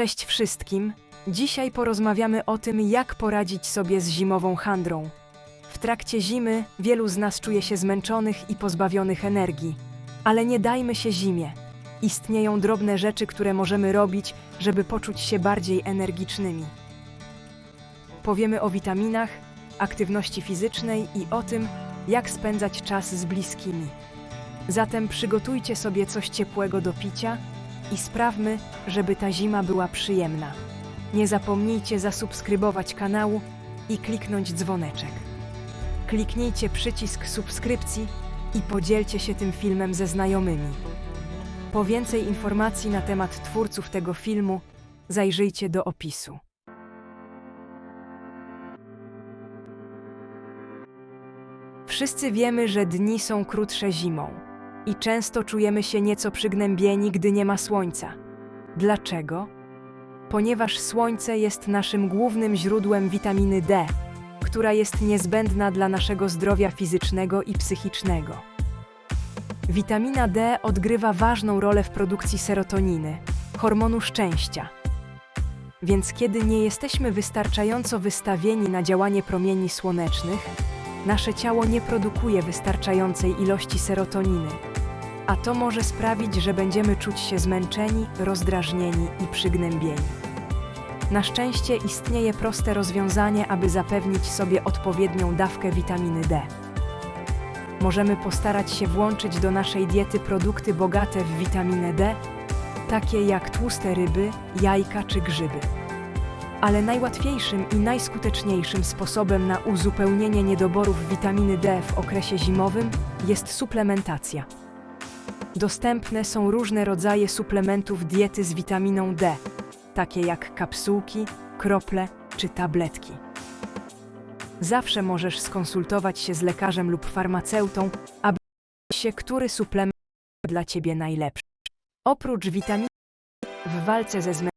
Cześć wszystkim. Dzisiaj porozmawiamy o tym, jak poradzić sobie z zimową handrą. W trakcie zimy wielu z nas czuje się zmęczonych i pozbawionych energii. Ale nie dajmy się zimie. Istnieją drobne rzeczy, które możemy robić, żeby poczuć się bardziej energicznymi. Powiemy o witaminach, aktywności fizycznej i o tym, jak spędzać czas z bliskimi. Zatem przygotujcie sobie coś ciepłego do picia i sprawmy, żeby ta zima była przyjemna. Nie zapomnijcie zasubskrybować kanału i kliknąć dzwoneczek. Kliknijcie przycisk subskrypcji i podzielcie się tym filmem ze znajomymi. Po więcej informacji na temat twórców tego filmu zajrzyjcie do opisu. Wszyscy wiemy, że dni są krótsze zimą i często czujemy się nieco przygnębieni, gdy nie ma słońca. Dlaczego? Ponieważ słońce jest naszym głównym źródłem witaminy D, która jest niezbędna dla naszego zdrowia fizycznego i psychicznego. Witamina D odgrywa ważną rolę w produkcji serotoniny, hormonu szczęścia. Więc kiedy nie jesteśmy wystarczająco wystawieni na działanie promieni słonecznych, nasze ciało nie produkuje wystarczającej ilości serotoniny, a to może sprawić, że będziemy czuć się zmęczeni, rozdrażnieni i przygnębieni. Na szczęście istnieje proste rozwiązanie, aby zapewnić sobie odpowiednią dawkę witaminy D. Możemy postarać się włączyć do naszej diety produkty bogate w witaminę D, takie jak tłuste ryby, jajka czy grzyby. Ale najłatwiejszym i najskuteczniejszym sposobem na uzupełnienie niedoborów witaminy D w okresie zimowym jest suplementacja. Dostępne są różne rodzaje suplementów diety z witaminą D, takie jak kapsułki, krople czy tabletki. Zawsze możesz skonsultować się z lekarzem lub farmaceutą, aby się, który suplement dla Ciebie najlepszy. Oprócz witamin w walce ze zmęczeniem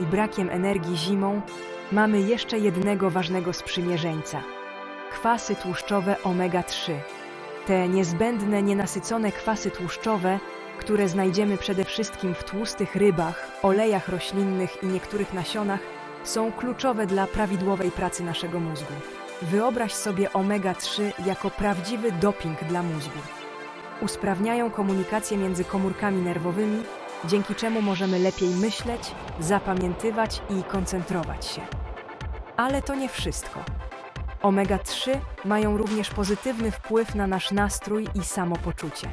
i brakiem energii zimą, mamy jeszcze jednego ważnego sprzymierzeńca kwasy tłuszczowe omega-3. Te niezbędne, nienasycone kwasy tłuszczowe, które znajdziemy przede wszystkim w tłustych rybach, olejach roślinnych i niektórych nasionach, są kluczowe dla prawidłowej pracy naszego mózgu. Wyobraź sobie omega-3 jako prawdziwy doping dla mózgu. Usprawniają komunikację między komórkami nerwowymi, dzięki czemu możemy lepiej myśleć, zapamiętywać i koncentrować się. Ale to nie wszystko. Omega-3 mają również pozytywny wpływ na nasz nastrój i samopoczucie.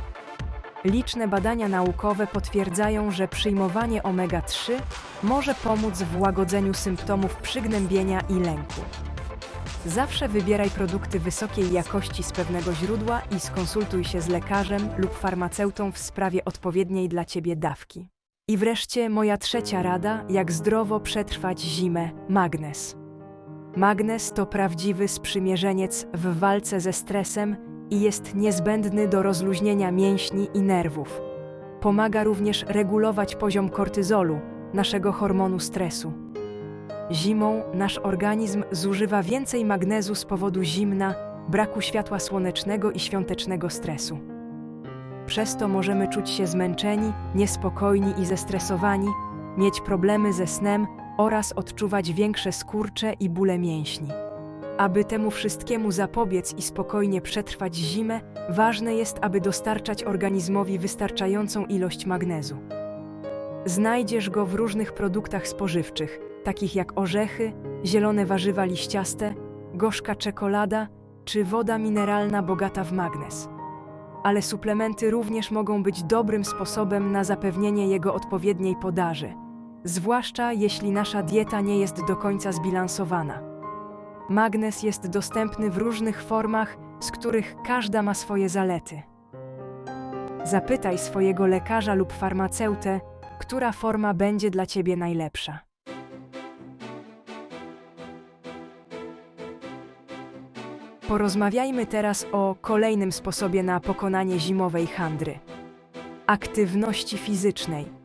Liczne badania naukowe potwierdzają, że przyjmowanie omega-3 może pomóc w łagodzeniu symptomów przygnębienia i lęku. Zawsze wybieraj produkty wysokiej jakości z pewnego źródła i skonsultuj się z lekarzem lub farmaceutą w sprawie odpowiedniej dla Ciebie dawki. I wreszcie moja trzecia rada, jak zdrowo przetrwać zimę magnez. Magnez to prawdziwy sprzymierzeniec w walce ze stresem i jest niezbędny do rozluźnienia mięśni i nerwów. Pomaga również regulować poziom kortyzolu, naszego hormonu stresu. Zimą nasz organizm zużywa więcej magnezu z powodu zimna, braku światła słonecznego i świątecznego stresu. Przez to możemy czuć się zmęczeni, niespokojni i zestresowani, mieć problemy ze snem oraz odczuwać większe skurcze i bóle mięśni. Aby temu wszystkiemu zapobiec i spokojnie przetrwać zimę, ważne jest, aby dostarczać organizmowi wystarczającą ilość magnezu. Znajdziesz go w różnych produktach spożywczych, takich jak orzechy, zielone warzywa liściaste, gorzka czekolada czy woda mineralna bogata w magnez. Ale suplementy również mogą być dobrym sposobem na zapewnienie jego odpowiedniej podaży, zwłaszcza jeśli nasza dieta nie jest do końca zbilansowana. Magnez jest dostępny w różnych formach, z których każda ma swoje zalety. Zapytaj swojego lekarza lub farmaceutę, która forma będzie dla Ciebie najlepsza. Porozmawiajmy teraz o kolejnym sposobie na pokonanie zimowej handry aktywności fizycznej.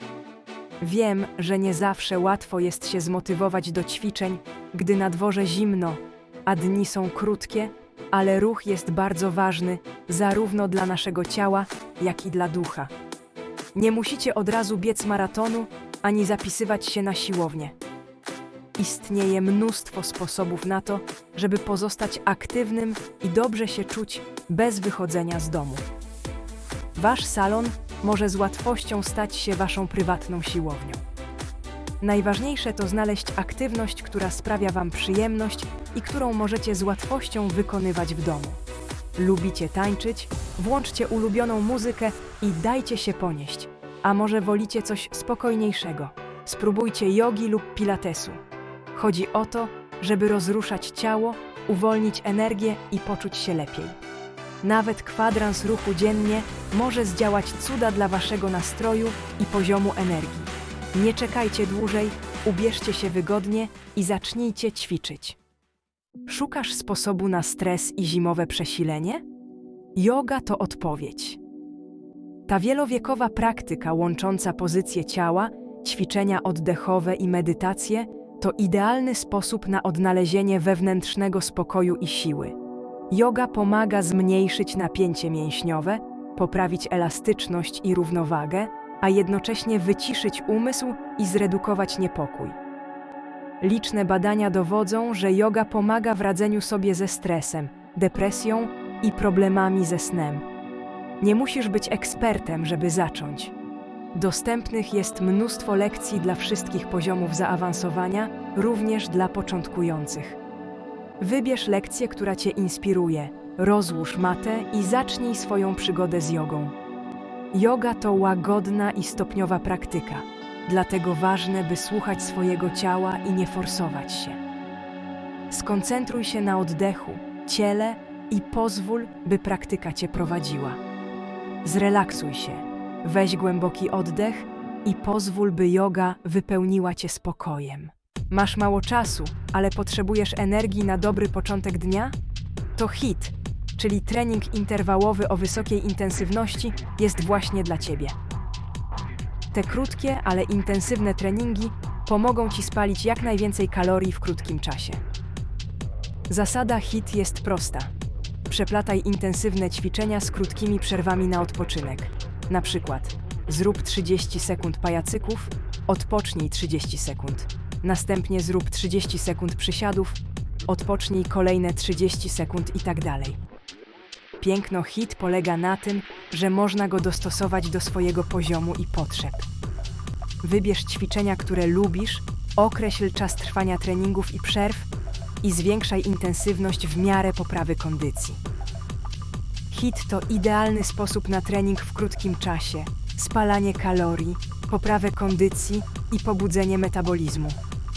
Wiem, że nie zawsze łatwo jest się zmotywować do ćwiczeń, gdy na dworze zimno, a dni są krótkie, ale ruch jest bardzo ważny zarówno dla naszego ciała, jak i dla ducha. Nie musicie od razu biec maratonu, ani zapisywać się na siłownię. Istnieje mnóstwo sposobów na to, żeby pozostać aktywnym i dobrze się czuć bez wychodzenia z domu. Wasz salon może z łatwością stać się waszą prywatną siłownią. Najważniejsze to znaleźć aktywność, która sprawia Wam przyjemność i którą możecie z łatwością wykonywać w domu. Lubicie tańczyć? Włączcie ulubioną muzykę i dajcie się ponieść. A może wolicie coś spokojniejszego? Spróbujcie jogi lub pilatesu. Chodzi o to, żeby rozruszać ciało, uwolnić energię i poczuć się lepiej. Nawet kwadrans ruchu dziennie może zdziałać cuda dla Waszego nastroju i poziomu energii. Nie czekajcie dłużej, ubierzcie się wygodnie i zacznijcie ćwiczyć. Szukasz sposobu na stres i zimowe przesilenie? Yoga to odpowiedź. Ta wielowiekowa praktyka łącząca pozycje ciała, ćwiczenia oddechowe i medytację to idealny sposób na odnalezienie wewnętrznego spokoju i siły. Yoga pomaga zmniejszyć napięcie mięśniowe, poprawić elastyczność i równowagę, a jednocześnie wyciszyć umysł i zredukować niepokój. Liczne badania dowodzą, że yoga pomaga w radzeniu sobie ze stresem, depresją i problemami ze snem. Nie musisz być ekspertem, żeby zacząć. Dostępnych jest mnóstwo lekcji dla wszystkich poziomów zaawansowania, również dla początkujących. Wybierz lekcję, która Cię inspiruje, rozłóż matę i zacznij swoją przygodę z jogą. Yoga to łagodna i stopniowa praktyka, dlatego ważne, by słuchać swojego ciała i nie forsować się. Skoncentruj się na oddechu, ciele i pozwól, by praktyka cię prowadziła. Zrelaksuj się, weź głęboki oddech i pozwól, by yoga wypełniła cię spokojem. Masz mało czasu, ale potrzebujesz energii na dobry początek dnia? To HIT czyli trening interwałowy o wysokiej intensywności, jest właśnie dla Ciebie. Te krótkie, ale intensywne treningi pomogą Ci spalić jak najwięcej kalorii w krótkim czasie. Zasada HIT jest prosta. Przeplataj intensywne ćwiczenia z krótkimi przerwami na odpoczynek. Na przykład zrób 30 sekund pajacyków, odpocznij 30 sekund. Następnie zrób 30 sekund przysiadów, odpocznij kolejne 30 sekund i tak dalej. Piękno hit polega na tym, że można go dostosować do swojego poziomu i potrzeb. Wybierz ćwiczenia, które lubisz, określ czas trwania treningów i przerw i zwiększaj intensywność w miarę poprawy kondycji. HIT to idealny sposób na trening w krótkim czasie, spalanie kalorii, poprawę kondycji i pobudzenie metabolizmu.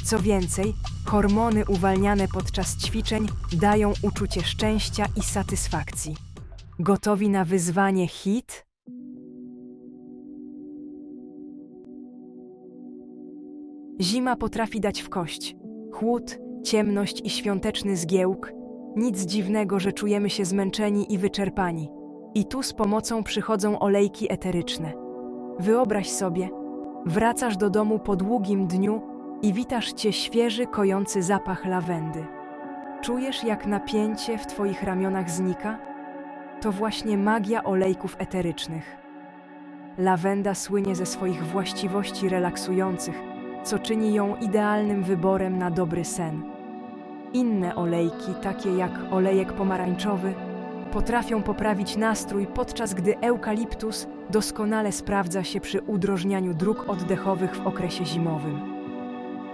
Co więcej, hormony uwalniane podczas ćwiczeń dają uczucie szczęścia i satysfakcji. Gotowi na wyzwanie hit? Zima potrafi dać w kość. Chłód, ciemność i świąteczny zgiełk. Nic dziwnego, że czujemy się zmęczeni i wyczerpani. I tu z pomocą przychodzą olejki eteryczne. Wyobraź sobie, wracasz do domu po długim dniu i witasz cię świeży, kojący zapach lawendy. Czujesz, jak napięcie w twoich ramionach znika? to właśnie magia olejków eterycznych. Lawenda słynie ze swoich właściwości relaksujących, co czyni ją idealnym wyborem na dobry sen. Inne olejki, takie jak olejek pomarańczowy, potrafią poprawić nastrój, podczas gdy eukaliptus doskonale sprawdza się przy udrożnianiu dróg oddechowych w okresie zimowym.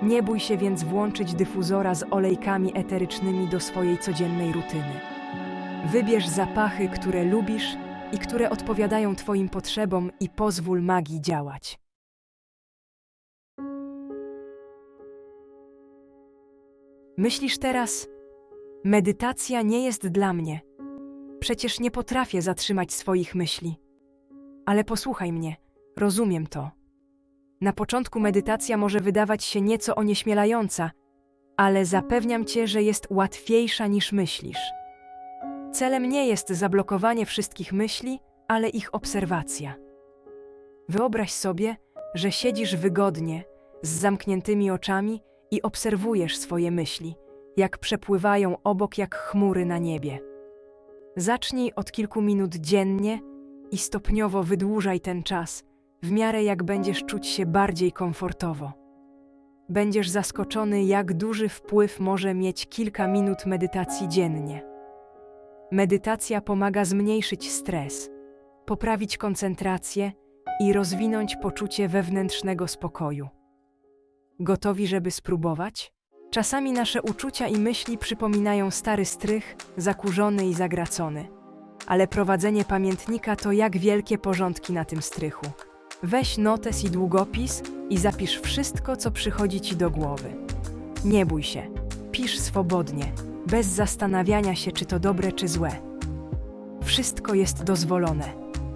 Nie bój się więc włączyć dyfuzora z olejkami eterycznymi do swojej codziennej rutyny. Wybierz zapachy, które lubisz i które odpowiadają Twoim potrzebom i pozwól magii działać. Myślisz teraz, medytacja nie jest dla mnie. Przecież nie potrafię zatrzymać swoich myśli. Ale posłuchaj mnie, rozumiem to. Na początku medytacja może wydawać się nieco onieśmielająca, ale zapewniam cię, że jest łatwiejsza niż myślisz. Celem nie jest zablokowanie wszystkich myśli, ale ich obserwacja. Wyobraź sobie, że siedzisz wygodnie, z zamkniętymi oczami i obserwujesz swoje myśli, jak przepływają obok jak chmury na niebie. Zacznij od kilku minut dziennie i stopniowo wydłużaj ten czas, w miarę jak będziesz czuć się bardziej komfortowo. Będziesz zaskoczony, jak duży wpływ może mieć kilka minut medytacji dziennie. Medytacja pomaga zmniejszyć stres, poprawić koncentrację i rozwinąć poczucie wewnętrznego spokoju. Gotowi, żeby spróbować? Czasami nasze uczucia i myśli przypominają stary strych, zakurzony i zagracony. Ale prowadzenie pamiętnika to jak wielkie porządki na tym strychu. Weź notes i długopis i zapisz wszystko, co przychodzi ci do głowy. Nie bój się, pisz swobodnie, bez zastanawiania się, czy to dobre, czy złe. Wszystko jest dozwolone.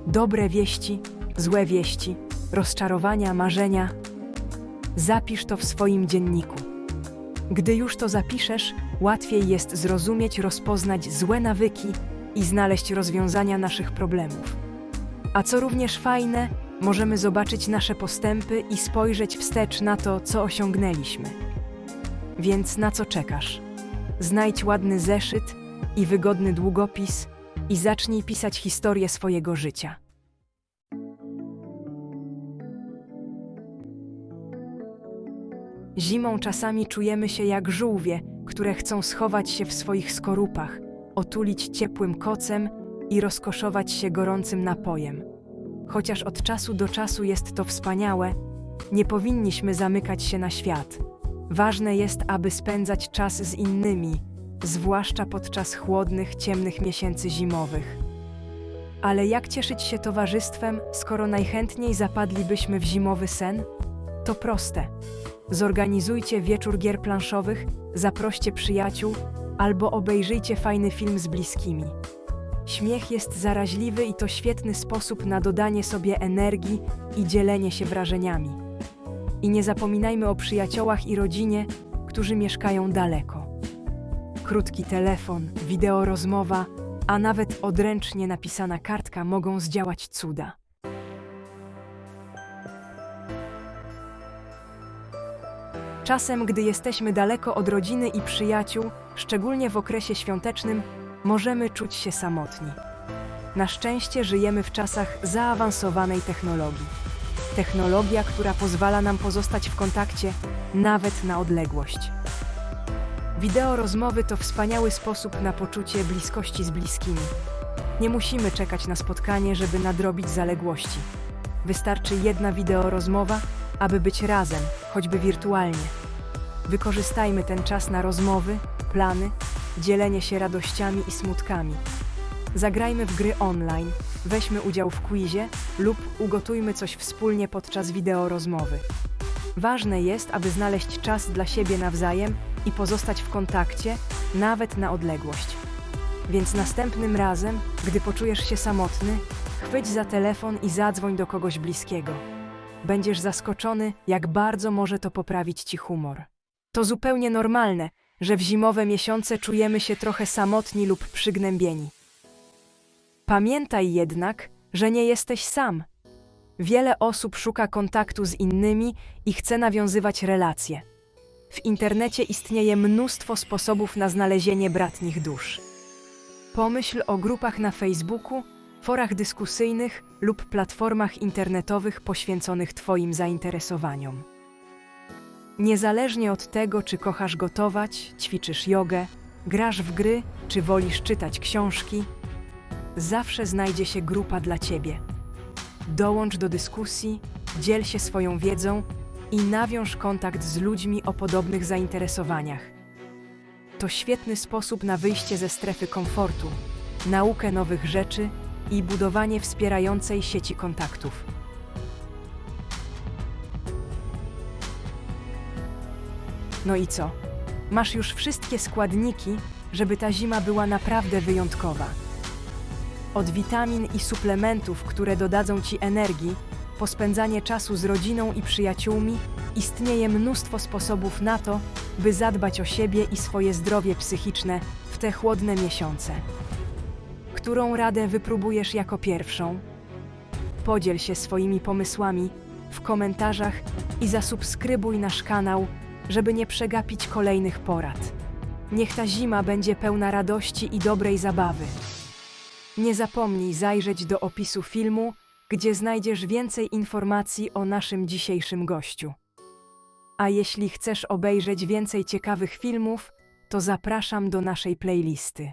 Dobre wieści, złe wieści, rozczarowania, marzenia. Zapisz to w swoim dzienniku. Gdy już to zapiszesz, łatwiej jest zrozumieć, rozpoznać złe nawyki i znaleźć rozwiązania naszych problemów. A co również fajne, możemy zobaczyć nasze postępy i spojrzeć wstecz na to, co osiągnęliśmy. Więc na co czekasz? Znajdź ładny zeszyt i wygodny długopis i zacznij pisać historię swojego życia. Zimą czasami czujemy się jak żółwie, które chcą schować się w swoich skorupach, otulić ciepłym kocem i rozkoszować się gorącym napojem. Chociaż od czasu do czasu jest to wspaniałe, nie powinniśmy zamykać się na świat. Ważne jest, aby spędzać czas z innymi, zwłaszcza podczas chłodnych, ciemnych miesięcy zimowych. Ale jak cieszyć się towarzystwem, skoro najchętniej zapadlibyśmy w zimowy sen? To proste. Zorganizujcie wieczór gier planszowych, zaproście przyjaciół albo obejrzyjcie fajny film z bliskimi. Śmiech jest zaraźliwy i to świetny sposób na dodanie sobie energii i dzielenie się wrażeniami. I nie zapominajmy o przyjaciołach i rodzinie, którzy mieszkają daleko. Krótki telefon, wideorozmowa, a nawet odręcznie napisana kartka mogą zdziałać cuda. Czasem, gdy jesteśmy daleko od rodziny i przyjaciół, szczególnie w okresie świątecznym, możemy czuć się samotni. Na szczęście żyjemy w czasach zaawansowanej technologii. Technologia, która pozwala nam pozostać w kontakcie nawet na odległość. Wideo rozmowy to wspaniały sposób na poczucie bliskości z bliskimi. Nie musimy czekać na spotkanie, żeby nadrobić zaległości. Wystarczy jedna wideo rozmowa, aby być razem, choćby wirtualnie. Wykorzystajmy ten czas na rozmowy, plany, dzielenie się radościami i smutkami. Zagrajmy w gry online, weźmy udział w quizie lub ugotujmy coś wspólnie podczas wideo rozmowy. Ważne jest, aby znaleźć czas dla siebie nawzajem i pozostać w kontakcie, nawet na odległość. Więc następnym razem, gdy poczujesz się samotny, chwyć za telefon i zadzwoń do kogoś bliskiego. Będziesz zaskoczony, jak bardzo może to poprawić ci humor. To zupełnie normalne, że w zimowe miesiące czujemy się trochę samotni lub przygnębieni. Pamiętaj jednak, że nie jesteś sam. Wiele osób szuka kontaktu z innymi i chce nawiązywać relacje. W internecie istnieje mnóstwo sposobów na znalezienie bratnich dusz. Pomyśl o grupach na Facebooku, forach dyskusyjnych lub platformach internetowych poświęconych Twoim zainteresowaniom. Niezależnie od tego, czy kochasz gotować, ćwiczysz jogę, grasz w gry, czy wolisz czytać książki, zawsze znajdzie się grupa dla Ciebie. Dołącz do dyskusji, dziel się swoją wiedzą i nawiąż kontakt z ludźmi o podobnych zainteresowaniach. To świetny sposób na wyjście ze strefy komfortu, naukę nowych rzeczy i budowanie wspierającej sieci kontaktów. No i co? Masz już wszystkie składniki, żeby ta zima była naprawdę wyjątkowa. Od witamin i suplementów, które dodadzą ci energii, po spędzanie czasu z rodziną i przyjaciółmi, istnieje mnóstwo sposobów na to, by zadbać o siebie i swoje zdrowie psychiczne w te chłodne miesiące. Którą radę wypróbujesz jako pierwszą? Podziel się swoimi pomysłami w komentarzach i zasubskrybuj nasz kanał, żeby nie przegapić kolejnych porad. Niech ta zima będzie pełna radości i dobrej zabawy. Nie zapomnij zajrzeć do opisu filmu, gdzie znajdziesz więcej informacji o naszym dzisiejszym gościu. A jeśli chcesz obejrzeć więcej ciekawych filmów, to zapraszam do naszej playlisty.